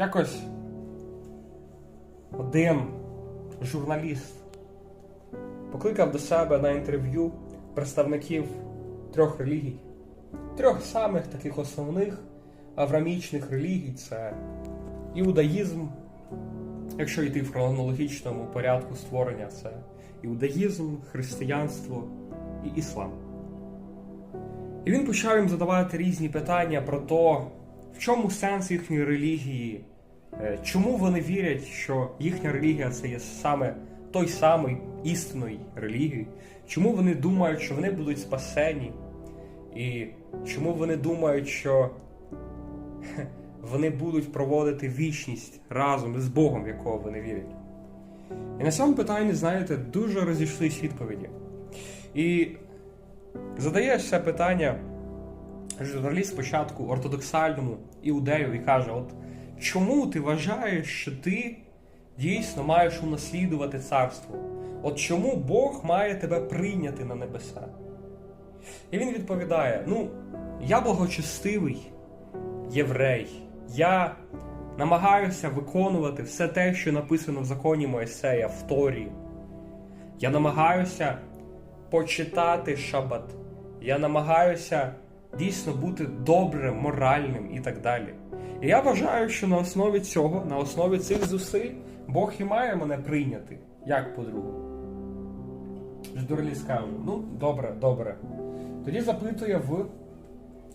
Якось один журналіст покликав до себе на інтерв'ю представників трьох релігій, трьох самих таких основних аврамічних релігій це іудаїзм, якщо йти в хронологічному порядку створення, це іудаїзм, християнство і іслам. І він почав їм задавати різні питання про те, в чому сенс їхньої релігії, чому вони вірять, що їхня релігія це є саме той самий істинною релігією, чому вони думають, що вони будуть спасені, і чому вони думають, що вони будуть проводити вічність разом з Богом, в якого вони вірять. І на цьому питанні, знаєте, дуже розійшлись відповіді. І задаєш це питання журналіст спочатку ортодоксальному іудею і каже: От чому ти вважаєш, що ти дійсно маєш унаслідувати царство? От чому Бог має тебе прийняти на небеса? І він відповідає: Ну, я благочестивий єврей, я намагаюся виконувати все те, що написано в законі Моїсея в Торі. Я намагаюся почитати шабат. Я намагаюся дійсно бути добрим, моральним і так далі. І я вважаю, що на основі цього, на основі цих зусиль, Бог і має мене прийняти як подругу. Ждурліс каже: ну, добре, добре. Тоді запитує в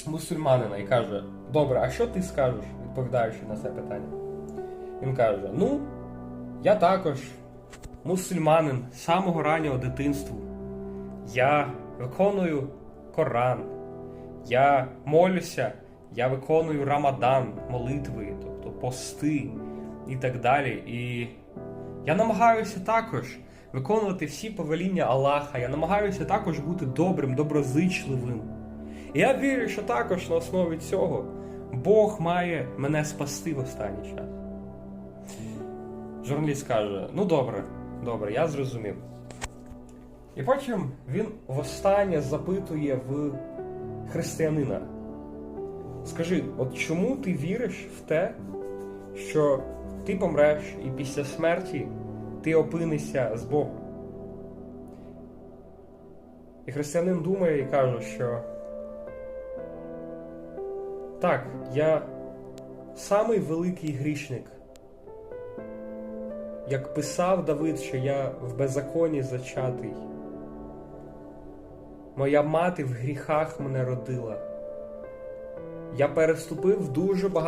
мусульманина і каже: Добре, а що ти скажеш, відповідаючи на це питання? Він каже: Ну, я також мусульманин з самого раннього дитинства. Я виконую Коран, я молюся, я виконую Рамадан, молитви, тобто пости і так далі. І я намагаюся також виконувати всі повеління Аллаха. Я намагаюся також бути добрим, доброзичливим. І я вірю, що також на основі цього Бог має мене спасти в останній час. Журналіст каже: ну добре, добре, я зрозумів. І потім він востаннє запитує в християнина: Скажи, от чому ти віриш в те, що ти помреш і після смерті ти опинишся з Богом? І християнин думає і каже, що так, я самий великий грішник. Як писав Давид, що я в беззаконні зачатий. Моя мати в гріхах мене родила. Я переступив дуже багато.